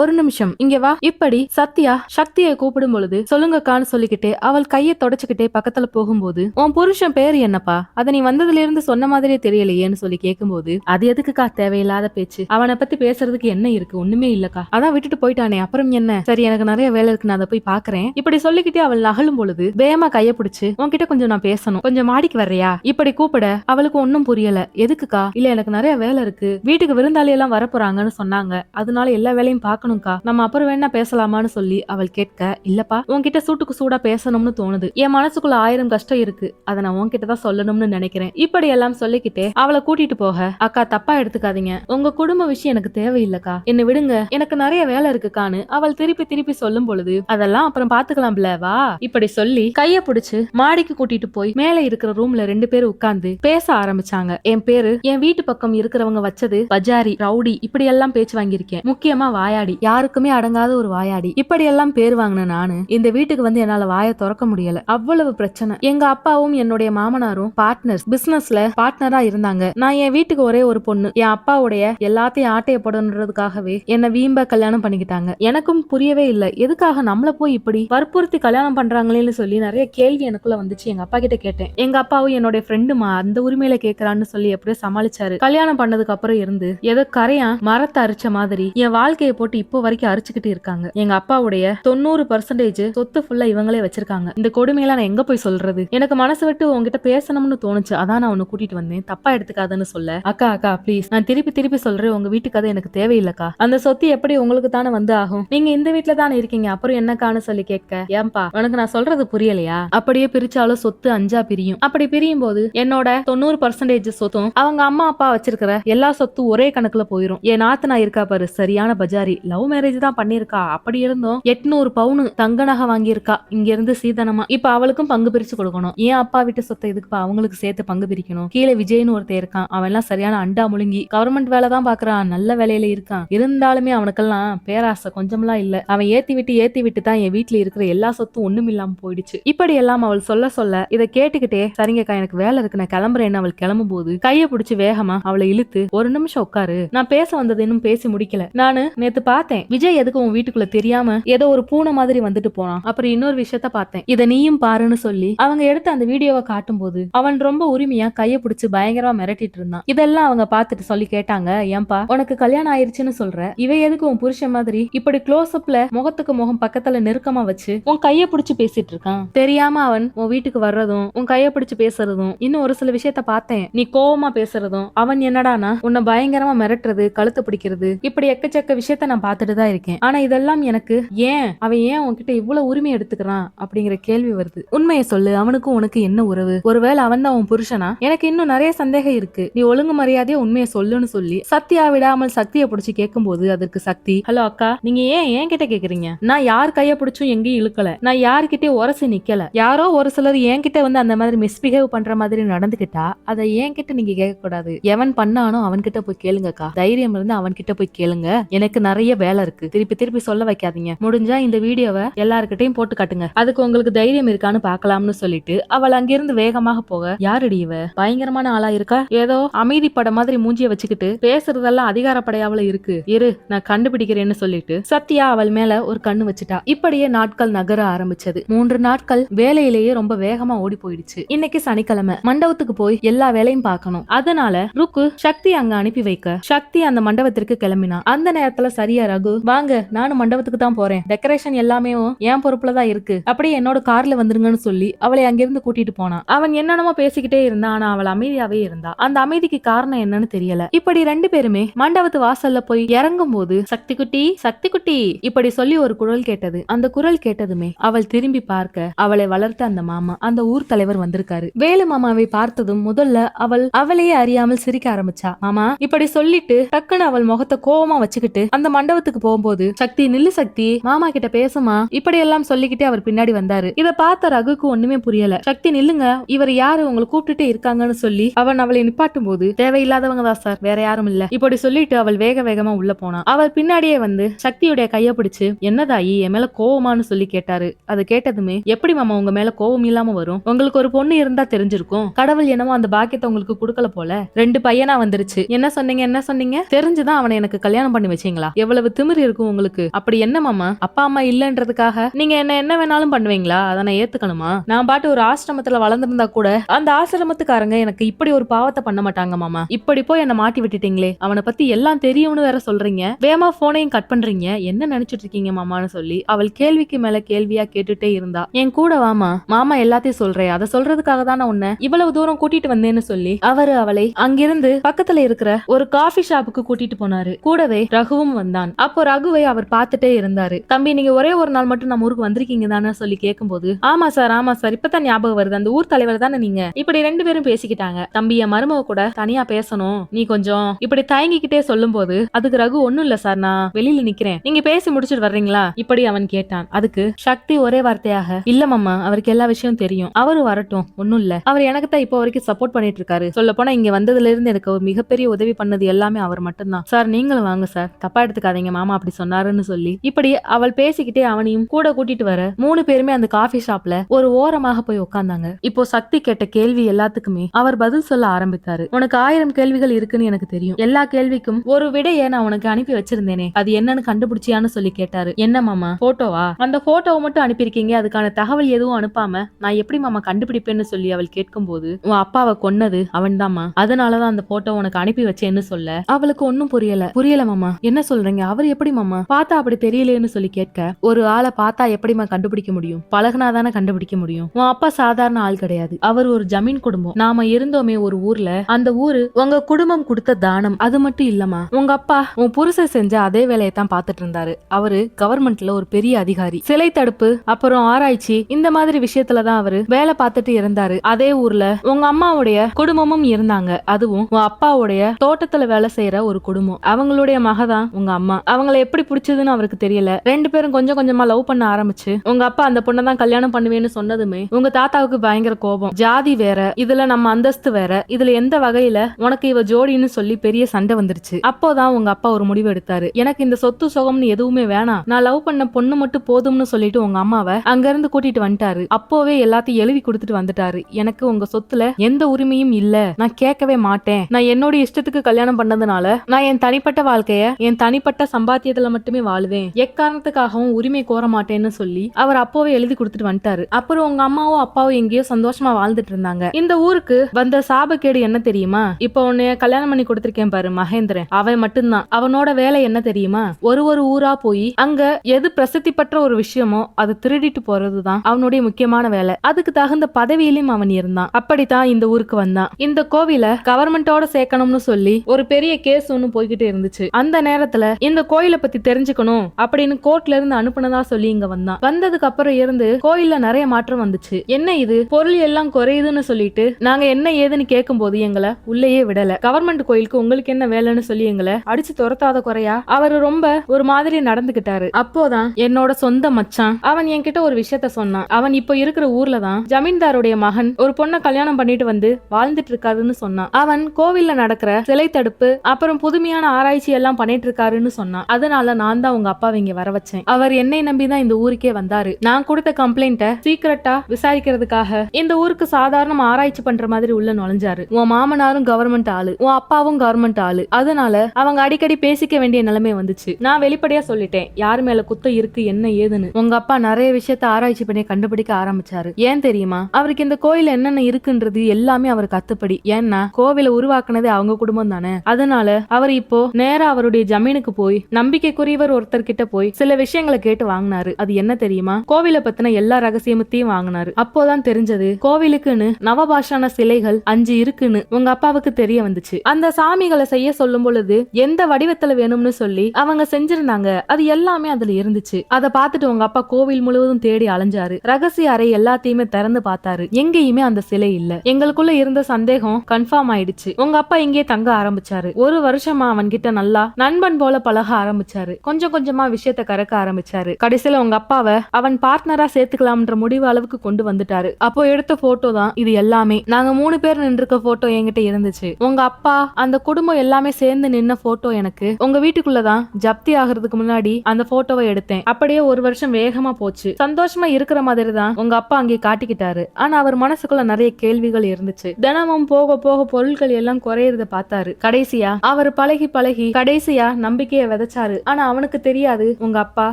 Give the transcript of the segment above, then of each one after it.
ஒரு நிமிஷம் இங்க வா. இப்படி சத்யா சக்தியை கூப்பிடும் பொழுது சொல்லுங்கக்கான்னு சொல்லிக்கிட்டே அவள் கையை தொடச்சுக்கிட்டே பக்கத்துல போகும்போது உன் புருஷன் பேர் என்னப்பா? அதை நீ வந்ததுல இருந்து சொன்ன மாதிரியே தெரியலையேன்னு சொல்லி கேட்கும்போது அது எதுக்குக்கா தேவையில்லாத பேச்சு? அவனை பத்தி பேசுறதுக்கு என்ன இருக்கு? ஒண்ணுமே இல்லக்கா. அதான் விட்டுட்டு போயிட்டானே. அப்புறம் என்ன? சரி எனக்கு நிறைய வேலை இருக்கு. நான் அதை போய் பாக்குறேன். இப்படி சொல்லிக்கிட்டே அவள் நகலும் பொழுது வேகமா கைய பிடிச்சு உன்கிட்ட கொஞ்சம் நான் பேசணும். கொஞ்சம் மாடிக்கு வர்றியா? இப்படி கூப்பிட அவளுக்கு ஒன்னும் புரியல. எதுக்குக்கா? இல்ல எனக்கு நிறைய வேலை இருக்கு. வீட்டுக்கு விருந்தாளி எல்லாம் வரப்போறாங்கன்னு சொன்னாங்க. அதனால எல்லா வேலையும் பார்க்கணும்க்கா. நம்ம அப்புறம் வேணா பேசலாமான்னு சொல்லி அவள் கேட்க இல்லப்பா உன்கிட்ட சூட்டுக்கு சூடா பேசணும்னு தோணுது. என் மனசுக்குள்ள ஆயிரம் கஷ்டம் இருக்கு. அதை நான் உன்கிட்ட தான் சொல்லணும்னு நினைக்கிறேன். இப்படி எல்லாம் சொல்லிக்கிட்டே அவளை கூட்டிட்டு போக அக்கா தப்பா எடுத்துக்காதீங்க. உங்க குடும்ப விஷயம் எனக்கு தேவையில்லக்கா. என்ன விடுங்க. எனக்கு நிறைய வேலை இருக்குக்கான்னு அவள் திருப்பி திருப்பி சொல்லும் பொழுது அதெல்லாம் அப்புறம் பாத்துக்கலாம்ல வா. இப்படி சொல்லி கைய புடிச்சு மாடிக்கு கூட்டிட்டு போய் மேல இருக்கிற ரூம்ல ரெண்டு பேரும் உட்கார்ந்து பேச ஆரம்பிச்சாங்க. என் பேரு என் வீட்டு பக்கம் இருக்கிறவங்க வச்சது பஜாரி ரவுடி இப்படி எல்லாம் பேச்சு வாங்கியிருக்கேன். முக்கியமா வாயாடி. யாருக்குமே அடங்காத ஒரு வாயாடி. இப்படி எல்லாம் பேர் வாங்கின நானு இந்த வீட்டுக்கு வந்து என்னால வாயை திறக்க முடியல. அவ்வளவு பிரச்சனை. எங்க அப்பாவும் என்னுடைய மாமனாரும் பார்ட்னர்ஸ் பிசினஸ்ல பார்ட்னரா இருந்தாங்க. நான் என் வீட்டுக்கு ஒரே ஒரு பொண்ணு. என் அப்பாவுடைய எல்லாத்தையும் ஆட்டைய போடணுன்றதுக்காகவே என்ன வீம்ப கல்யாணம் பண்ணிக்கிட்டாங்க. எனக்கும் புரியவே இல்லை. எதுக்காக நம்மள போய் இப்படி வற்புறுத்தி கல்யாணம் பண்றாங்களேன்னு சொல்லி நிறைய கேள்வி எனக்குள்ள வந்துச்சு. எங்க அப்பா கிட்ட கேட்டேன். எங்க அப்பாவும் என்னுடைய ஃப்ரெண்டுமா அந்த உரிமையில கேக்குறான்னு சொல்லி எப்படியோ சமாளிச்சாரு. கல்யாணம் பண்ணதுக்கு அப்புறம் இருந்து ஏதோ கரையா மரத்தை அரிச்ச மாதிரி என் வாழ்க்கையை போட்டு இப்போ வரைக்கும் அரிச்சுக்கிட்டு இருக்காங்க. எங்க அப்பாவுடைய தொண்ணூறு பர்சன்டேஜ் சொத்து ஃபுல்லா இவங்களே வச்சிருக்காங்க. இந்த கொடுமையெல்லாம் நான் எங்க போய் சொல்றது? எனக்கு மனசு விட்டு உங்ககிட்ட பேசணும்னு தோணுச்சு. அதான் நான் உன்னை கூட்டிட்டு வந்தேன். தப்பா எடுத்துக்காதன்னு சொல்ல. அக்கா அக்கா ப்ளீஸ் நான் திருப்பி திருப்பி சொல்றேன். உங்க வீட்டு கதை எனக்கு தேவையில்லக்கா. அந்த சொத்து எப்படி உங்களுக்கு தானே வந்து ஆகும்? நீங்க இந்த வீட்டுல தானே இருக்கீங்க. அப்புறம் என்னக்கான்னு சொல்லி கேட்க. ஏன்பா உனக்கு நான் சொல்றது புரியலையா? அப்படியே பிரிச்சாலும் சொத்து அஞ்சா பிரியும். அப்படி பிரியும் போது என்னோட தொண்ணூறு பர்சன்டேஜ் சொத்தும் அவங்க அம்மா அப்பா வச்சிருக்கிற எல்லா சொத்தும் ஒரே கணக்குல போயிரும். என் நாத்தனா இருக்கா பாரு சரியான பஜாரி. லவ் மேரேஜ் தான் பண்ணிருக்கா அப்படி இருந்தும் எட்நூறு பவுனு தங்க நகை வாங்கியிருக்கா. இங்க இருந்து சீதனமா. இப்ப அவளுக்கும் பங்கு பிரிச்சு கொடுக்கணும். ஏன் அப்பா வீட்டு சொத்தை இதுக்குப்பா அவங்களுக்கு சேர்த்து பங்கு பிரிக்கணும். கீழே விஜய்னு ஒருத்தன் இருக்கான். அவன் எல்லாம் சரியான அண்டா முழுங்கி கவர்மெண்ட் வேலை தான் பாக்குறான். நல்ல வேலையில இருக்கான். இருந்தாலுமே அவனுக்கெல்லாம் பேராசை கொஞ்சம்லாம் இல்ல. அவன் ஏத்தி விட்டு ஏத்தி விட்டு தான் என் வீட்டுல இருக்கிற எல்லா சொத்தும் ஒண்ணும் இல்லாம போயிடுச்சு. இப்படி எல்லாம் அவள் சொல்ல சொல்ல இதை கேட்டுக்கிட்டே சரிங்கக்கா எனக்கு வேலை இருக்கு. நான் கிளம்புறேன்னு அவள் கிளம்பும் போது கையை பிடிச்சி வேகமா அவளை இழுத்து ஒரு நிமிஷம் உட்காரு. நான் பேச வந்தது இன்னும் பேசி முடிக்கல. நானு நேத்து பார்த்தேன். விஜய் எதுக்கு உன் வீட்டுக்குள்ள தெரியாம ஏதோ ஒரு பூனை மாதிரி வந்துட்டு போனான். அப்புறம் இன்னொரு விஷயத்த பார்த்தேன். இத நீயும் பாருன்னு சொல்லி அவங்க எடுத்த அந்த வீடியோவை காட்டும் போது அவன் ரொம்ப உரிமையா கைய பிடிச்சு பயங்கரமா மிரட்டிட்டு இருந்தான். இதெல்லாம் அவங்க பார்த்துட்டு சொல்லி கேட்டாங்க ஏன்பா உனக்கு கல்யாணம் ஆயிருச்சுன்னு சொல்ற. இவ எதுக்கு உன் புருஷன் மாதிரி இப்படி க்ளோஸ் அப்ல முகத்துக்கு முகம் பக்கத்துல நெருக்கமா வச்சு உன் கைய பிடிச்சு பேசிட்டு இருக்கான்? தெரியாம அவன் உன் வீட்டுக்கு வர்றதும் உன் கைய பிடிச்சு பேசுறதும் இன்னும் ஒரு சில விஷயத்த பார்த்தேன். நீ கோவமா பேசுறதும் அவன் என்னடானா உன்னை பயங்கரமா மிரட்டுறது கழுத்து பிடிக்கிறது இப்படி எக்கச்சக்க விஷயத்த நான் பார்த்துட்டு தான் இருக்கேன். ஆனா இதெல்லாம் எனக்கு ஏன்? அவன் ஏன் உன்கிட்ட இவ்வளவு உரிமை எடுத்துக்கிறான்? அப்படிங்கிற கேள்வி வருது. உண்மையை சொல்லு அவனுக்கும் உனக்கு என்ன உறவு? ஒருவேளை அவன் தான் உன் புருஷனா? எனக்கு இன்னும் நிறைய சந்தேகம் இருக்கு. நீ ஒழுங்கு மரியாதையா உண்மையை சொல்லுன்னு சொல்லி சத்தியா விடாமல் சக்தியை பிடிச்சி கேட்கும்போது அதற்கு சக்தி ஹலோ அக்கா நீங்க ஏன் ஏன் கிட்ட கேக்குறீங்க? நான் யார் கைய பிடிச்சும் எங்கேயும் இழுக்கல. நான் யார்கிட்டயும் உரசி நிக்கல. யாரோ ஒரு சிலர் என்கிட்ட வந்து அந்த மாதிரி மிஸ்பிஹேவ் பண்ற மாதிரி நடந்துக்கிட்டா அதை என்கிட்ட நீங்க கேட்க கூடாது எவன் பண்ணானோ அவன்கிட்ட போய் கேளுங்கக்கா. தைரியம் இருந்து அவன்கிட்ட போய் கேளுங்க. எனக்கு நிறைய வேலை இருக்கு. திருப்பி திருப்பி சொல்ல வைக்காதீங்க. முடிஞ்சா இந்த வீடியோவை எல்லாருக்கிட்டையும் போட்டு காட்டுங்க. அதுக்கு உங்களுக்கு தைரியம் இருக்கான்னு பார்க்கலாம்னு சொல்லிட்டு அவள் அங்கிருந்து வேகமாக போக யாருடி இவ? பயங்கரமான ஆளா இருக்கா? ஏதோ அமைதி பட மாதிரி மூஞ்சிய வச்சுக்கிட்டு பேசுறதெல்லாம் அதிகாரப்படையாவில இருக்கு. இரு நான் கண்டுபிடிக்கிறேன்னு சொல்லிட்டு சத்யா அவள் மேல ஒரு கண்ணு வச்சுட்டா. இப்படியே நாட்கள் நகர ஆரம்பிச்சது. மூன்று நாட்கள் வேலையிலேயே ரொம்ப வேகமா ஓடி போயிடுச்சு. இன்னைக்கு சனிக்கிழமை. மண்டபத்துக்கு போய் எல்லா வேலையும் பார்க்கணும். அதனால ருக்கு சக்தி அங்க அனுப்பி வைக்க. சக்தி அந்த மண்டபத்திற்கு கிளம்பினா. அந்த நேரத்துல சரியா ரகு. வாங்க நானும் மண்டபத்துக்கு தான் போறேன். டெக்கரேஷன் எல்லாமே என் பொறுப்புல தான் இருக்கு. அப்படியே என்னோட கார்ல வந்துருங்கன்னு சொல்லி அவளை அங்கிருந்து கூட்டிட்டு போனான் அவன் என்னென்னமோ பேசிக்கிட்டே இருந்தான் ஆனா அவள் அமைதியாவே இருந்தா. அந்த அமைதிக்கு காரணம் என்னன்னு தெரியல. இப்படி ரெண்டு பேருமே மண்டபத்து வாசல்ல போய் இறங்கும் போது சக்தி குட்டி சக்தி குட்டி இப்படி சொல்லி ஒரு குரல் கேட்டது. அந்த குரல் கேட்டதுமே அவள் திரும்பி பார்க்க அவளை வளர்த்த அந்த மாமா அந்த ஊர் தலைவர் வந்திருக்காரு. வேலு மாமாவை பார்த்ததும் முதல்ல அவள் அவளையே அறியாமல் சிரிக்க ஆரம்பிச்சா. மாமா இப்படி சொல்லிட்டு டக்குன்னு அவள் முகத்தை கோபமா வச்சுக்கிட்டு அந்த மண்டப மண்டபத்துக்கு போகும்போது சக்தி நில்லு சக்தி மாமா கிட்ட பேசுமா இப்படி எல்லாம் சொல்லிக்கிட்டே அவர் பின்னாடி வந்தாரு. இத பார்த்த ரகுக்கு ஒண்ணுமே புரியல. சக்தி நில்லுங்க. இவர் யாரு? உங்களை கூப்பிட்டுட்டே இருக்காங்கன்னு சொல்லி அவன் அவளை நிப்பாட்டும் போது தேவையில்லாதவங்க தான் சார். வேற யாரும் இல்ல. இப்படி சொல்லிட்டு அவள் வேக வேகமா உள்ள போனா. அவள் பின்னாடியே வந்து சக்தியுடைய கைய பிடிச்சு என்னதாயி? என் மேல கோவமான்னு சொல்லி கேட்டாரு. அது கேட்டதுமே எப்படி மாமா உங்க மேல கோவம் இல்லாம வரும்? உங்களுக்கு ஒரு பொண்ணு இருந்தா தெரிஞ்சிருக்கும். கடவுள் என்னமோ அந்த பாக்கியத்தை உங்களுக்கு கொடுக்கல போல. ரெண்டு பையனா வந்துருச்சு. என்ன சொன்னீங்க? என்ன சொன்னீங்க? தெரிஞ்சுதான் அவனை எனக்கு கல்யாணம் பண்ணி வச்சீங்களா? எவ்வளவு இவ்வளவு திமிரு இருக்கும் உங்களுக்கு? அப்படி என்ன மாமா? அப்பா அம்மா இல்லன்றதுக்காக? நீங்க என்ன என்ன வேணாலும் பண்ணுவீங்களா? அதை நான் ஏத்துக்கணுமா? நான் பாட்டு ஒரு ஆசிரமத்துல வளர்ந்திருந்தா கூட அந்த ஆசிரமத்துக்காரங்க எனக்கு இப்படி ஒரு பாவத்தை பண்ண மாட்டாங்க மாமா. இப்படி போய் என்ன மாட்டி விட்டுட்டீங்களே. அவனை பத்தி எல்லாம் தெரியும்னு வேற சொல்றீங்க. வேமா போனையும் கட் பண்றீங்க. என்ன நினைச்சிட்டு இருக்கீங்க மாமான்னு சொல்லி அவள் கேள்விக்கு மேல கேள்வியா கேட்டுட்டே இருந்தா. என் கூட வாமா மாமா எல்லாத்தையும் சொல்றேன் அதை சொல்றதுக்காக தானே உன்ன உன்னை இவ்வளவு தூரம் கூட்டிட்டு வந்தேன்னு சொல்லி அவரு அவளை அங்கிருந்து பக்கத்துல இருக்கிற ஒரு காஃபி ஷாப்புக்கு கூட்டிட்டு போனாரு. கூடவே ரகுவும் வந்தான். அப்போ ரகுவை அவர் பார்த்துட்டே இருந்தாரு. தம்பி நீங்க ஒரே ஒரு நாள் மட்டும் நம்ம ஊருக்கு வந்திருக்கீங்க தானே? சொல்லி கேட்கும்போது ஆமா சார் ஆமா சார். இப்பதான் ஞாபகம் வருது. அந்த ஊர் தலைவர் தானே நீங்க? இப்படி ரெண்டு பேரும் பேசிக்கிட்டாங்க. தம்பி என் மருமக கூட தனியா பேசணும். நீ கொஞ்சம் இப்படி தயங்கிக்கிட்டே சொல்லும் போது அதுக்கு ரகு ஒண்ணும் இல்ல சார். நான் வெளியில நிக்கிறேன். நீங்க பேசி முடிச்சிட்டு வர்றீங்களா? இப்படி அவன் கேட்டான். அதுக்கு சக்தி ஒரே வார்த்தையாக இல்ல மாமா அவருக்கு எல்லா விஷயம் தெரியும். அவரு வரட்டும். ஒண்ணும் இல்ல. அவர் எனக்கு தான் இப்போ வரைக்கும் சப்போர்ட் பண்ணிட்டு இருக்காரு சொல்ல போனா இங்க வந்ததுல இருந்து எனக்கு ஒரு மிகப்பெரிய உதவி பண்ணது எல்லாமே அவர் மட்டும்தான். சார் நீங்களும் வாங்க சார். தப்பா எடுத்துக்காதீங்க. மாமா அப்படி சொன்னாருன்னு சொல்லி. இப்படி அவள் பேசிக்கிட்டே அவனையும் கூட கூட்டிட்டு வர மூணு பேருமே அந்த காஃபி ஷாப்ல ஒரு ஓரமாக போய் உட்கார்ந்தாங்க இப்போ சக்தி கேட்ட கேள்வி எல்லாத்துக்குமே அவர் பதில் சொல்ல ஆரம்பித்தாரு. உனக்கு ஆயிரம் கேள்விகள் இருக்குன்னு எனக்கு தெரியும். எல்லா கேள்விக்கும் ஒரு விடையை நான் உனக்கு அனுப்பி வச்சிருந்தேனே. அது என்னன்னு கண்டுபிடிச்சியான்னு சொல்லி கேட்டாரு. என்ன மாமா? போட்டோவா? அந்த போட்டோவை மட்டும் அனுப்பியிருக்கீங்க. அதுக்கான தகவல் எதுவும் அனுப்பாம நான் எப்படி மாமா கண்டுபிடிப்பேன்னு சொல்லி அவள் கேட்கும் போது உன் அப்பாவை கொன்னது அவன்தாம்மா. அதனாலதான் அந்த போட்டோ உனக்கு அனுப்பி வச்சேன்னு சொல்ல. அவளுக்கு ஒன்னும் புரியல. புரியல மாமா. என்ன சொல்றீங்க? அவர் எப்படி மாமா? பார்த்தா அப்படி தெரியலையேன்னு சொல்லி கேட்க ஒரு ஆளை பார்த்தா எப்படிமா கண்டுபிடிக்க முடியும்? பழகுனாதானே கண்டுபிடிக்க முடியும்? உன் அப்பா சாதாரண ஆள் கிடையாது. அவர் ஒரு ஜமீன் குடும்பம். நாம இருந்தோமே ஒரு ஊர்ல. அந்த ஊரு உங்க குடும்பம் கொடுத்த தானம். அது மட்டும் இல்லம்மா. உங்க அப்பா உன் புருஷன் செஞ்ச அதே வேலையை தான் பார்த்துட்டு இருந்தாரு. அவரு கவர்மெண்ட்ல ஒரு பெரிய அதிகாரி. சிலை தடுப்பு அப்புறம் ஆராய்ச்சி இந்த மாதிரி விஷயத்துல தான் அவரு வேலை பார்த்துட்டு இருந்தாரு. அதே ஊர்ல உங்க அம்மாவுடைய குடும்பமும் இருந்தாங்க. அதுவும் உன் அப்பாவுடைய தோட்டத்துல வேலை செய்யற ஒரு குடும்பம். அவங்களுடைய மகதான் உங்க அம்மா. அவங்கள எப்படி பிடிச்சதுன்னு அவருக்கு தெரியல. ரெண்டு பேரும் கொஞ்சம் கொஞ்சமா லவ் பண்ண ஆரம்பிச்சு உங்க அப்பா அந்த பொண்ணை தான் கல்யாணம் பண்ணுவேன்னு சொன்னதுமே உங்க தாத்தாவுக்கு பயங்கர கோபம். ஜாதி வேற இதுல நம்ம அந்தஸ்து வேற இதுல எந்த வகையில உனக்கு இவ ஜோடின்னு சொல்லி பெரிய சண்டை வந்துருச்சு. அப்போதான் உங்க அப்பா ஒரு முடிவு எடுத்தாரு. எனக்கு இந்த சொத்து சுகம்னு எதுவுமே வேணாம். நான் லவ் பண்ண பொண்ணு மட்டும் போதும்னு சொல்லிட்டு உங்க அம்மாவை அங்க இருந்து கூட்டிட்டு வந்துட்டாரு. அப்போவே எல்லாத்தையும் எழுதி கொடுத்துட்டு வந்துட்டாரு. எனக்கு உங்க சொத்துல எந்த உரிமையும் இல்ல. நான் கேட்கவே மாட்டேன். நான் என்னோட இஷ்டத்துக்கு கல்யாணம் பண்ணதுனால நான் என் தனிப்பட்ட வாழ்க்கைய என் தனிப்பட்ட சம்பாத்தியத்துல மட்டுமே வாழுவேன். எக்காரணத்துக்காகவும் உரிமை கோர மாட்டேன்னு சொல்லி அவர் அப்போவே எழுதி கொடுத்துட்டு வந்துட்டாரு. அப்புறம் உங்க அம்மாவும் அப்பாவும் எங்கேயோ சந்தோஷமா வாழ்ந்துட்டு இருந்தாங்க. இந்த ஊருக்கு வந்த சாபக்கேடு என்ன தெரியுமா? இப்போ உன்னைய கல்யாணம் பண்ணி கொடுத்திருக்கேன் பாரு மகேந்திரன். அவன் மட்டும்தான். அவனோட வேலை என்ன தெரியுமா? ஒரு ஒரு ஊரா போய் அங்க எது பிரசித்தி பெற்ற ஒரு விஷயமோ அதை திருடிட்டு போறதுதான் அவனுடைய முக்கியமான வேலை. அதுக்கு தகுந்த பதவியிலும் அவன் இருந்தான். அப்படித்தான் இந்த ஊருக்கு வந்தான். இந்த கோவில கவர்மெண்டோட சேர்க்கணும்னு சொல்லி ஒரு பெரிய கேஸ் ஒண்ணு போய்கிட்டு இருந்துச்சு. அந்த நேரத்துல இந்த கோயிலை பத்தி தெரிஞ்சுக்கணும் அப்படின்னு கோர்ட்ல இருந்து அனுப்புனதா சொல்லி இங்க வந்தான் வந்ததுக்கு அப்புறம் இருந்து கோயில்ல நிறைய மாற்றம் வந்துச்சு. என்ன இது? பொருள் எல்லாம் குறையுதுன்னு சொல்லிட்டு நாங்க என்ன ஏதுன்னு கேட்கும்போது எங்களை உள்ளேயே விடல. கவர்மெண்ட் கோயிலுக்கு உங்களுக்கு என்ன வேலைன்னு சொல்லி எங்களை அடிச்சு துரத்தாத குறையா? அவர் ரொம்ப ஒரு மாதிரி நடந்துகிட்டாரு அப்போதான் என்னோட சொந்த மச்சான் அவன் என்கிட்ட ஒரு விஷயத்த சொன்னான். அவன் இப்போ இருக்கிற ஊர்ல தான் ஜமீன்தாருடைய மகன் ஒரு பொண்ணை கல்யாணம் பண்ணிட்டு வந்து வாழ்ந்துட்டு இருக்காருன்னு சொன்னான். அவன் கோவில்ல நடக்கிற சிலை தடுப்பு அப்புறம் புதுமையான ஆராய்ச்சி எல்லாம் பண்ணிட்டு இருக்காருன்னு சொன்னான். அதனால நான் தான் உங்க அப்பாவை இங்க வர வச்சேன். அவர் என்னை நம்பி தான் இந்த ஊருக்கே வந்தாரு. நான் கொடுத்த கம்ப்ளைண்ட்ட சீக்கிரட்டா விசாரிக்கிறதுக்காக இந்த ஊருக்கு சாதாரண ஆராய்ச்சி பண்ற மாதிரி உள்ள நுழைஞ்சாரு. உன் மாமனாரும் கவர்மெண்ட் ஆளு உன் அப்பாவும் கவர்மெண்ட் ஆளு. அதனால அவங்க அடிக்கடி பேசிக்க வேண்டிய நிலைமை வந்துச்சு. நான் வெளிப்படையா சொல்லிட்டேன் யார் மேல குத்தம் இருக்கு என்ன ஏதுன்னு? உங்க அப்பா நிறைய விஷயத்த ஆராய்ச்சி பண்ணி கண்டுபிடிக்க ஆரம்பிச்சாரு. ஏன் தெரியுமா? அவருக்கு இந்த கோயில் என்னென்ன இருக்குன்றது எல்லாமே அவருக்கு அத்துப்படி ஏன்னா கோவிலை உருவாக்குனதே அவங்க குடும்பம் தானே. அதனால அவர் இப்போ நேரா அவருடைய ஜமீனுக்கு போய் நம்பிக்கைக்குரியவர் ஒருத்தர் கிட்ட போய் சில விஷயங்களை கேட்டு வாங்கினாரு. அது என்ன தெரியுமா? கோவிலை பத்தின எல்லா ரகசியமத்தையும் வாங்கினாரு. அப்போதான் தெரிஞ்சது கோவிலுக்குன்னு நவபாஷான சிலைகள் அஞ்சு இருக்குன்னு உங்க அப்பாவுக்கு தெரிய வந்துச்சு. அந்த சாமிகளை செய்ய சொல்லும் பொழுது எந்த வடிவத்துல வேணும்னு சொல்லி அவங்க செஞ்சிருந்தாங்க. அது எல்லாமே அதுல இருந்துச்சு. அதை பார்த்துட்டு உங்க அப்பா கோவில் முழுவதும் தேடி அலைஞ்சாரு. ரகசிய அறை எல்லாத்தையுமே திறந்து பார்த்தாரு. எங்கேயுமே அந்த சிலை இல்ல. எங்களுக்குள்ள இருந்த சந்தேகம் கன்ஃபார்ம் ஆயிடுச்சு. உங்க அப்பா இங்கே தங்க ஆரம்பிச்சாரு. ஒரு வருஷமா அவன் கிட்ட நல்லா நண்பன் போல பழக ஆரம்பிச்சாரு. கொஞ்சம் கொஞ்சமா விஷயத்த கறக்க ஆரம்பிச்சாரு. கடைசியில உங்க அப்பாவை அவன் பார்ட்னரா சேர்த்துக்கலாம்ன்ற முடிவு அளவுக்கு கொண்டு வந்துட்டாரு. அப்போ எடுத்த போட்டோ தான் இது எல்லாமே. நாங்க மூணு பேர் நின்றுக்க போட்டோ என்கிட்ட இருந்துச்சு. உங்க அப்பா அந்த குடும்பம் எல்லாமே சேர்ந்து நின்ன போட்டோ எனக்கு. உங்க வீட்டுக்குள்ளதான் ஜப்தி ஆகுறதுக்கு முன்னாடி அந்த போட்டோவை எடுத்தேன். அப்படியே ஒரு வருஷம் வேகமா போச்சு. சந்தோஷமா இருக்கிற மாதிரி தான் உங்க அப்பா அங்கே காட்டிக்கிட்டாரு. ஆனா அவர் மனசுக்குள்ள நிறைய கேள்விகள் இருந்துச்சு. தினமும் போக போக பொருட்கள் எல்லாம் குறையறத பார்த்தாரு. கடைசியா அவர் பழகி பழகி கடைசியா நம்பிக்கையை விதைச்சாரு. ஆனா அவனுக்கு தெரியாது உங்க அப்பா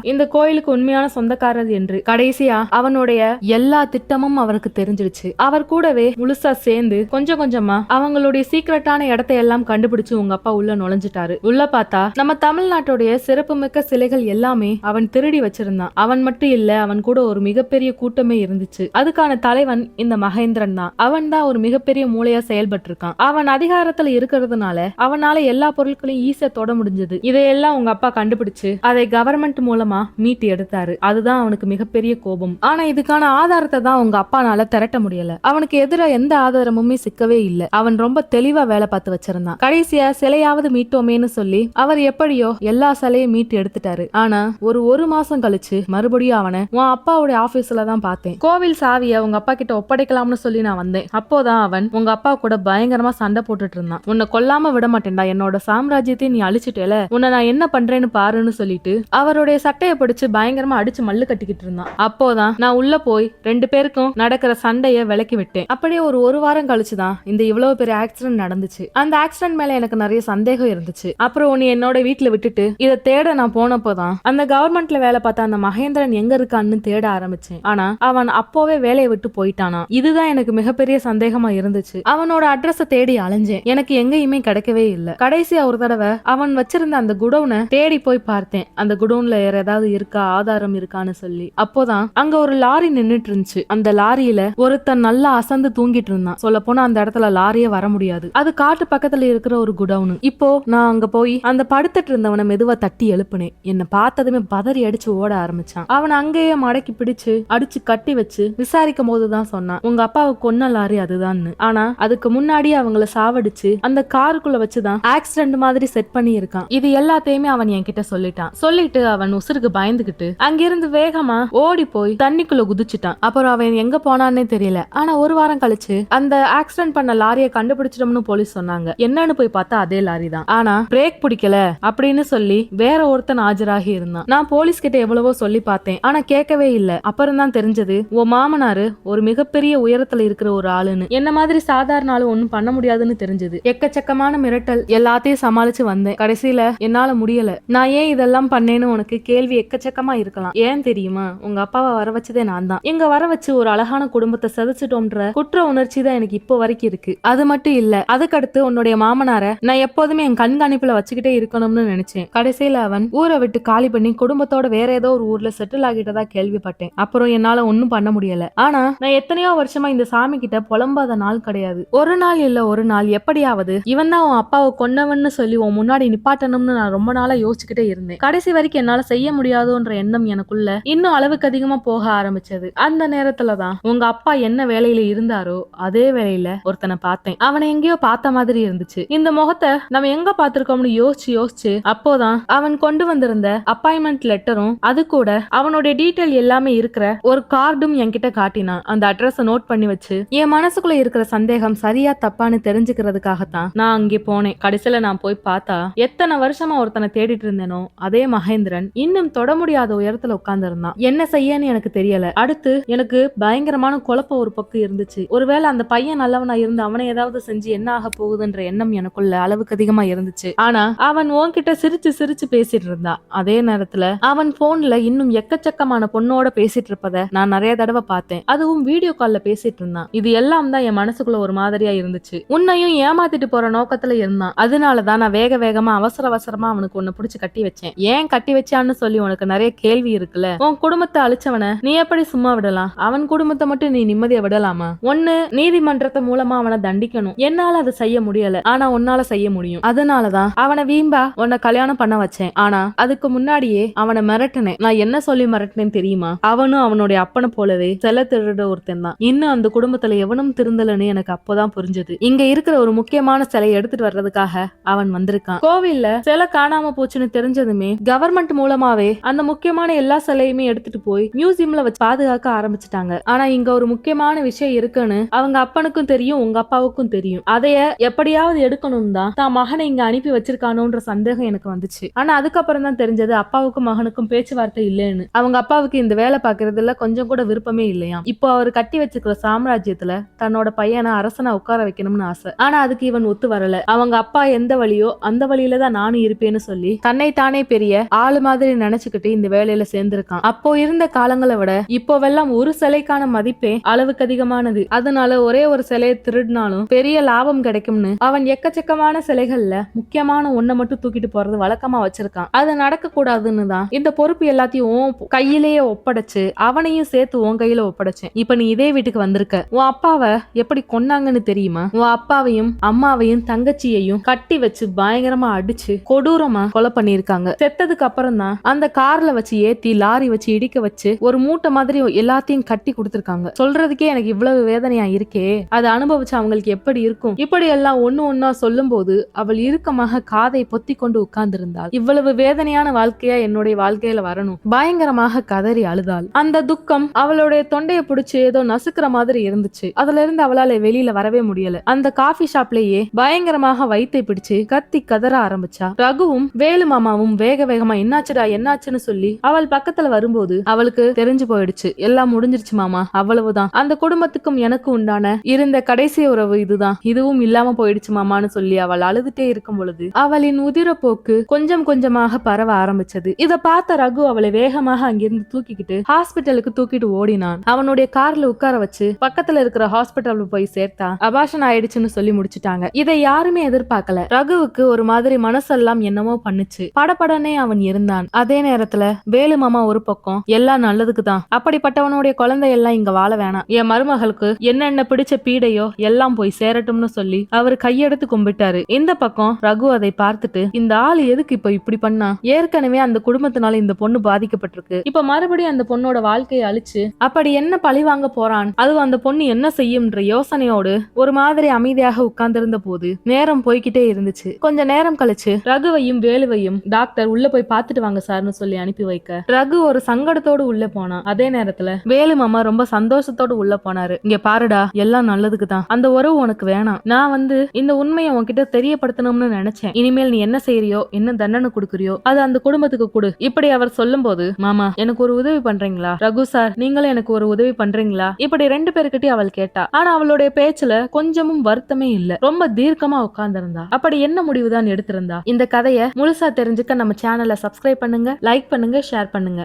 இந்த கோயிலுக்கு உண்மையான சொந்தக்காரர் என்று. கடைசியா அவனுடைய எல்லா திட்டமும் அவருக்கு தெரிஞ்சிடுச்சு. அவர் கூடவே முழுசா சேர்ந்து கொஞ்சம் கொஞ்சமா அவங்களுடைய சீக்கிரட்டான இடத்தை எல்லாம் கண்டுபிடிச்சு உங்க அப்பா உள்ள நுழைஞ்சிட்டாரு. உள்ள பார்த்தா நம்ம தமிழ்நாட்டுடைய சிறப்புமிக்க சிலைகள் எல்லாமே அவன் திருடி வச்சிருந்தான். அவன் மட்டும் இல்ல அவன் கூட ஒரு மிகப்பெரிய கூட்டமே இருந்துச்சு. அதுக்கான தலைவன் இந்த மகேந்திரன் தான். அவன் தான் ஒரு மிகப்பெரிய மூளையா செயல்பட்டு இருக்கான் அவன் அதிகாரத்துல இருக்கிறதுனால அவனால எல்லா பொருட்களையும் ஈஸியா தொட முடிஞ்சது. இதையெல்லாம் உங்க அப்பா கண்டுபிடிச்சு அதை கவர்மெண்ட் மூலமா மீட்டு எடுத்தாரு. அதுதான் அவனுக்கு மிகப்பெரிய கோபம். ஆனா இதுக்கான ஆதாரத்தை தான் உங்க அப்பானால திரட்ட முடியல. அவனுக்கு எதிராக எந்த ஆதாரமுமே சிக்கவே இல்லை. அவன் ரொம்ப தெளிவா வேலை பார்த்து வச்சிருந்தான். கடைசியா சிலையாவது மீட்டோமேன்னு சொல்லி அவர் எப்படியோ எல்லா சிலையும் மீட்டு எடுத்துட்டாரு. ஆனா ஒரு ஒரு மாசம் கழிச்சு மறுபடியும் அவனை உன் அப்பாவுடைய ஆபீஸ்ல தான் பார்த்தேன். கோவில் சாவிய உங்க அப்பா கிட்ட ஒப்படைக்கலாம்னு சொல்லி நான் வந்தேன். அப்போதான் அவன் உங்க அப்பா கூட பயங்கரமா சண்டை போட்டுட்டு இருந்தான். உன்னை கொல்லாம விட மாட்டேன்டா. என்னோட சாம்ராஜ்யத்தை நீ அழிச்சிட்டேல. உன்னை நான் என்ன பண்றேன்னு பாருன்னு சொல்லிட்டு அவருடைய சட்டையை பிடிச்சு பயங்கரமா அடிச்சு மல்லு கட்டிக்கிட்டு இருந்தான். அப்போதான் நான் உள்ள போய் ரெண்டு பேருக்கும் நடக்கிற சண்டைய விலக்கி விட்டேன். அப்படியே ஒரு ஒரு வாரம் கழிச்சுதான் இந்த இவ்வளவு பெரிய ஆக்சிடென்ட் நடந்துச்சு. அந்த ஆக்சிடென்ட் மேல எனக்கு நிறைய சந்தேகம் இருந்துச்சு. அப்புறம் உன்னை என்னோட வீட்டுல விட்டுட்டு இதை தேட நான் போனப்போதான் அந்த கவர்மெண்ட்ல வேலை பார்த்த அந்த மகேந்திரன் எங்க இருக்கான்னு தேட ஆரம்பிச்சேன். ஆனா அவன் அப்போவே வேலையை விட்டு போயிட்டானா? இதுதான் எனக்கு மிகப்பெரிய சந்தேகமா இருந்துச்சு. அவனோட அட்ரஸ தேடி அலைஞ்சேன். எனக்கு எங்கேயுமே கிடைக்கவே இல்லை. கடைசி ஒரு தடவை அவன் வச்சிருந்த அந்த குடோனை தேடி போய் பார்த்தேன். அந்த குடோன்ல வேற ஏதாவது இருக்கா? ஆதாரம் இருக்கான்னு சொல்லி. அப்போதான் அங்க ஒரு லாரி நின்னுட்டு இருந்துச்சு அந்த லாரியில ஒருத்தன் நல்லா அசந்து தூங்கிட்டு இருந்தான். சொல்ல போனா அந்த இடத்துல லாரியே வர முடியாது. அது காட்டு பக்கத்துல இருக்கிற ஒரு குடவுனு இப்போ நான் அங்க போய் அந்த படுத்துட்டு இருந்தவனை மெதுவா தட்டி எழுப்புனேன். என்ன பார்த்ததுமே பதறி அடிச்சு ஓட ஆரம்பிச்சான். அவன் அங்கேயே மடக்கி பிடிச்சு அடிச்சு கட்டி வச்சு விசாரிக்கும் போதுதான் சொன்னான். உங்க அப்பாவை கொன்ன லாரி அதுதான்னு. ஆனா அதுக்கு முன்னாடியே அவங்கள சாவடிச்சு அந்த காருக்குள்ள வச்சுதான் ஆக்சிடென்ட் மாதிரி செட் பண்ணி இருக்கான் இது எல்லாத்தையும் எல்லாத்தையுமே அவன் என்கிட்ட சொல்லிட்டான். சொல்லிட்டு அவன் உசுருக்கு பயந்துகிட்டு அங்கிருந்து வேகமா ஓடி போய் தண்ணிக்குள்ள குதிச்சுட்டான். அப்புறம் அவன் எங்க போனான்னே தெரியல. ஆனா ஒரு வாரம் கழிச்சு அந்த ஆக்சிடென்ட் பண்ண லாரியை கண்டுபிடிச்சிட்டோம்னு போலீஸ் சொன்னாங்க. என்னன்னு போய் பார்த்தா அதே லாரி தான். ஆனா பிரேக் பிடிக்கல அப்படின்னு சொல்லி வேற ஒருத்தன் ஆஜராகி இருந்தான். நான் போலீஸ் கிட்ட எவ்வளவோ சொல்லி பார்த்தேன். ஆனா கேட்கவே இல்ல. அப்புறம் தான் தெரிஞ்சது உன் மாமனாரு ஒரு மிகப்பெரிய உயரத்துல இருக்கிற ஒரு ஆளுன்னு. என்ன மாதிரி சாதாரண ஆளு ஒண்ணும் பண்ண முடியாதுன்னு தெரிஞ்சது. எக்கச்சக்கமான மிரட்டல் எல்லாத்தையும் சமாளிச்சு வந்தேன். கடைசியில என்னால முடியல. நான் ஏன் இதெல்லாம் பண்ணேன்னு உனக்கு கேள்வி எக்கச்சக்கமா இருக்கலாம். ஏன் தெரியுமா? உங்க அப்பாவை வர வச்சதே நான் தான். எங்க வர வச்சு ஒரு அழகான குடும்பத்தை செதைச்சிட்டோம்ன்ற குற்ற உணர்ச்சி தான் எனக்கு இப்போ வரைக்கும் இருக்கு. அது மட்டும் இல்ல அதுக்கடுத்து உன்னுடைய மாமனார நான் எப்போதுமே என் கண்காணிப்புல வச்சுக்கிட்டே இருக்கணும்னு நினைச்சேன். கடைசியில அவன் ஊரை விட்டு காலி பண்ணி குடும்பத்தோட வேற ஏதோ ஒரு ஊர்ல செட்டில் ஆகிட்டதா கேள்விப்பட்டேன். அப்புறம் என்னால ஒன்னும் பண்ண முடியல. ஆனா நான் எத்தனையோ வருஷமா இந்த சாமி கிட்ட புலம்பாத நாள் கிடையாது. ஒரு நாள் இல்ல ஒரு நாள். எப்படியாவது இவன் தான் உன் அப்பாவை கொன்னவன்னு சொல்லி உன் முன்னாடி நிப்பாட்டணும்னு நான் ரொம்ப நாளா யோசிச்சுக்கிட்டே இருந்தேன். கடைசி வரைக்கும் என்னால செய்ய முடியாதோன்ற எண்ணம் எனக்குள்ள இன்னும் அளவுக்கு அதிகமா போக ஆரம்பிச்சது. அந்த நேரத்துலதான் உங்க அப்பா என்ன வேலையில இருந்தாரோ அதே வேலையில ஒருத்தனை பார்த்தேன். அவனை எங்கேயோ பார்த்த மாதிரி இருந்துச்சு. இந்த முகத்தை நம்ம எங்க பாத்திருக்கோம்னு யோசிச்சு யோசிச்சு அப்போதான் அவன் கொண்டு வந்திருந்த அப்பாயின்மெண்ட் லெட்டரும் அது கூட அவனுடைய டீட்டெயில் எல்லாமே இருக்கிற ஒரு கார்டும் என்கிட்ட காட்டினான். அந்த அட்ரஸ நோட் பண்ணி வச்சு என் மனசுக்குள்ள இருக்கிற சந்தேகம் சரியா தப்பான்னு தெரிஞ்சுக்கிறதுக்காகத்தான் நான் அங்கே போனேன். கடைசியில நான் போய் பார்த்தா எத்தனை வருஷமா ஒருத்தனை தேடிட்டு இருந்தேனோ அதே மகேந்திரன் இன்னும் தொட முடியாத உயரத்துல உட்கார்ந்துருந்தான். என்ன செய்யன்னு எனக்கு தெரியல. அடுத்து எனக்கு பயங்கரமான குழப்பம் ஒரு பக்கம் இருந்துச்சு. ஒருவேளை அந்த பையன் நல்லவனா இருந்து அவனை ஏதாவது செஞ்சு என்ன ஆக போகுதுன்ற எண்ணம் எனக்குள்ள அளவுக்கு அதிகமா இருந்துச்சு. ஆனா அவன் உன்கிட்ட சிரிச்சு சிரிச்சு பேசிட்டு இருந்தான் அதே நேரத்துல அவன் போன்ல இன்னும் எக்கச்சக்கமான பொண்ணோட பேசிட்டு இருப்பத நான் நிறைய தடவை பார்த்தேன். அதுவும் வீடியோ கால்ல பேசிட்டு இருந்தான். இது எல்லாம் தான் என் மனசுக்குள்ள ஒரு மாதிரியா இருந்துச்சு. உன்னையும் ஏமாத்திட்டு போற நோக்கத்துல இருந்தான். அதனாலதான் நான் வேக வேகமா அவசர அவசரமா அவனுக்கு உனக்கு ஒண்ணு புடிச்சு கட்டி வச்சேன். ஏன் கட்டி வச்சான்னு சொல்லி உனக்கு நிறைய கேள்வி இருக்குல்ல? உன் குடும்பத்தை அழிச்சவன நீ எப்படி சும்மா விடலாம்? அவன் குடும்பத்தை மட்டும் நீ நிம்மதியை விடலாமா? ஒண்ணு நீதிமன்றத்தை மூலமா அவனை தண்டிக்கணும். என்னால அதை செய்ய முடியல. ஆனா உன்னால செய்ய முடியும். அதனாலதான் அவனை வீம்பா உன்னை கல்யாணம் பண்ண வச்சேன். ஆனா அதுக்கு முன்னாடியே அவனை மிரட்டினேன். நான் என்ன சொல்லி மிரட்டினேன் தெரியுமா? அவனும் அவனுடைய அப்பனை போலவே செல திருட ஒருத்தன் தான். இன்னும் அந்த குடும்பத்துல எவனும் திருந்தலன்னு எனக்கு அப்போதான் புரிஞ்சது. இங்க இருக்கிற ஒரு முக்கியமான சிலையை எடுத்துட்டு வர்றதுக்காக அவன் வந்திருக்கான். கோவில்ல சிலை காணாம போச்சுன்னு தெரிஞ்சதுமே கவர்மெண்ட் மூலமாவே அந்த முக்கியமான எல்லா சிலையுமே எடுத்துட்டு போய் மியூசியம்ல வச்சு பாதுகாக்க ஆரம்பிச்சிட்டாங்க. ஆனா இங்க ஒரு முக்கியமான விஷயம் இருக்குன்னு அவங்க அப்பனுக்கும் தெரியும் உங்க அப்பாவுக்கும் தெரியும். அதைய எப்படியாவது எடுக்கணும் தான் தான் மகனை இங்க அனுப்பி வச்சிருக்கானோன்ற சந்தேகம் எனக்கு வந்துச்சு. ஆனா அதுக்கப்புறம் தான் தெரிஞ்சது அப்பாவுக்கும் மகனுக்கும் பேச்சுவார்த்தை இல்லைன்னு. அவங்க அப்பாவுக்கு இந்த வேலை பாக்குறதுல கொஞ்சம் கூட விருப்பமே இல்லையா இப்போ அவர் கட்டி வச்சிருக்கிற சாம்ராஜ்யத்துல தன்னோட பையனை அரசனா உட்கார வைக்கணும்னு ஆசை. ஆனா அதுக்கு இவன் ஒத்து வரல. அவங்க அப்பா எந்த வழியோ அந்த வழியில தான் நானும் இருப்பேன்னு சொல்லி தன்னை தானே பெரிய ஆளு மாதிரி நினைச்சுக்கிட்டு இந்த வேலையில சேர்ந்திருக்கான். அப்போ இருந்த காலங்களை விட இப்போவெல்லாம் ஒரு சிலைக்கான மதிப்பே அளவுக்கு அதிகமானது. அதனால ஒரே ஒரு சிலையை திருடினாலும் பெரிய லாபம் கிடைக்கும்னு அவன் எக்கச்சக்கமான சிலைகள்ல முக்கியமான ஒன்னை மட்டும் தூக்கிட்டு போறது வழக்கமா வச்சிருக்கான். அது நடக்க கூடாதுன்னு தான் இந்த பொறுப்பு எல்லாத்தையும் உன் கையிலேயே ஒப்படைச்சு அவனையும் சேர்த்து உன் கையில ஒப்படைச்சேன். இப்ப நீ இதே வீட்டுக்கு வந்திருக்க. உன் அப்பாவை எப்படி கொன்னாங்கன்னு தெரியுமா? உன் அப்பாவையும் அம்மாவையும் தங்கச்சியையும் கட்டி வச்சு பயங்கரமா அடிச்சு கொடூரமா கொலை பண்ணிருக்காங்க செத்ததுக்கு அப்புறம் தான் அந்த கார்ல வச்சு ஏத்தி லாரி வச்சு இடிக்க வச்சு ஒரு மூட்டை மாதிரி எல்லாத்தையும் கட்டி கொடுத்திருக்காங்க. சொல்றதுக்கே எனக்கு இவ்வளவு வேதனையா இருக்கே. அதை அனுபவிச்சு அவங்களுக்கு எப்படி இருக்கும்? இப்படி எல்லாம் ஒண்ணு ஒன்னா சொல்லும் போது அவள் இறுக்கமாக காதை பொத்தி கொண்டு உட்கார்ந்திருந்தாள். இவ்வளவு வேதனையான வாழ்க்கையா என்னுடைய வாழ்க்கையில வரணும். பயங்கரமாக கதறி அழுதாள். அந்த துக்கம் அவளுடைய தொண்டைய பிடிச்சு ஏதோ நசுக்கிற மாதிரி இருந்துச்சு. அதுல இருந்து அவளால வெளியில வரவே முடியல. அந்த காஃபி ஷாப்லயே பயங்கரமாக வயிற்றை பிடிச்சு கத்தி கதற ஆரம்பிச்சா. ரகுவும் வேலு மாமாவும் வேக வேகமா என்னாச்சுடா என்னாச்சுன்னு சொல்லி அவள் பக்கத்துல வரும்போது அவளுக்கு தெரிஞ்சு போயிடுச்சு. எல்லாம் முடிஞ்சிருச்சு மாமா அவ்வளவுதான். அந்த குடும்பத்துக்கும் எனக்கு உண்டான இருந்த கடைசி உறவு இதுதான். இதுவும் இல்லாம போயிடுச்சு மாமான்னு சொல்லி அவள் அழுதுட்டே இருக்கும் பொழுது அவளின் உதிரப்போக்கு கொஞ்சம் கொஞ்சமாக பரவ ஆரம்பிச்சது. இத பார்த்த ரகு அவளை வேகமாக அங்கிருந்து தூக்கிக்கிட்டு ஹாஸ்பிட்டலுக்கு தூக்கிட்டு ஓடினான். அவனுடைய கார்ல உட்கார வச்சு பக்கத்துல இருக்கிற ஹாஸ்பிட்டல் போய் சேர்த்தா அபாஷன் ஆயிடுச்சுன்னு சொல்லி முடிச்சுட்டாங்க. இதை யாருமே எதிர்பார்க்கல. ரகுவுக்கு ஒரு மாதிரி மனசெல்லாம் என்னமோ என்னமோ பண்ணுச்சு. படப்படனே அவன் இருந்தான். அதே நேரத்துல வேலு மாமா ஒரு பக்கம் எல்லாம் நல்லதுக்கு தான். அப்படிப்பட்டவனுடைய குழந்தை எல்லாம் இங்க வாழ வேணாம். என் மருமகளுக்கு என்னென்ன பிடிச்ச பீடையோ எல்லாம் போய் சேரட்டும்னு சொல்லி அவர் கையெடுத்து கும்பிட்டாரு. இந்த பக்கம் ரகு அதை பார்த்துட்டு இந்த ஆள் எதுக்கு இப்ப இப்படி பண்ணா? ஏற்கனவே அந்த குடும்பத்தினால இந்த பொண்ணு பாதிக்கப்பட்டிருக்கு. இப்ப மறுபடியும் அந்த பொண்ணோட வாழ்க்கையை அழிச்சு அப்படி என்ன பழி வாங்க போறான்? அதுவும் அந்த பொண்ணு என்ன செய்யும்ன்ற யோசனையோடு ஒரு மாதிரி அமைதியாக உட்கார்ந்திருந்த போது நேரம் போய்கிட்டே இருந்துச்சு. கொஞ்ச நேரம் கழிச்சு ரகுவையும் வேலுவையும் டாக்டர் உள்ள போய் பார்த்துட்டு வாங்க சார்னு சொல்லி அனுப்பி வைக்க. ரகு ஒரு சங்கடத்தோடு உள்ள போனான் அதே நேரத்துல வேலு மாமா ரொம்ப சந்தோஷத்தோடு உள்ள போனாரு. இங்க பாருடா எல்லாம் நல்லதுக்கு தான். அந்த உறவு உனக்கு வேணாம். நான் வந்து இந்த உண்மையை உன்கிட்ட தெரியப்படுத்தணும்னு நினைச்சேன். இனிமேல் நீ என்ன செய்யறியோ என்ன தண்டனை கொடுக்குறியோ அது அந்த குடும்பத்துக்கு கொடு. இப்படி அவர் சொல்லும் போது மாமா எனக்கு ஒரு உதவி பண்றீங்களா? ரகு சார் நீங்களும் எனக்கு ஒரு உதவி பண்றீங்களா? இப்படி ரெண்டு பேருக்கிட்டயும் அவள் கேட்டா. ஆனா அவளுடைய பேச்சுல கொஞ்சமும் வருத்தமே இல்ல. ரொம்ப தீர்க்கமா உட்கார்ந்திருந்தா. அப்படி என்ன முடிவுதான் எடுத்திருந்தா? இந்த கதையை முழுசா தெரிஞ்சுக்க நம்ம சேனலை சப்ஸ்கிரைப் பண்ணுங்க லைக் பண்ணுங்க ஷேர் பண்ணுங்க.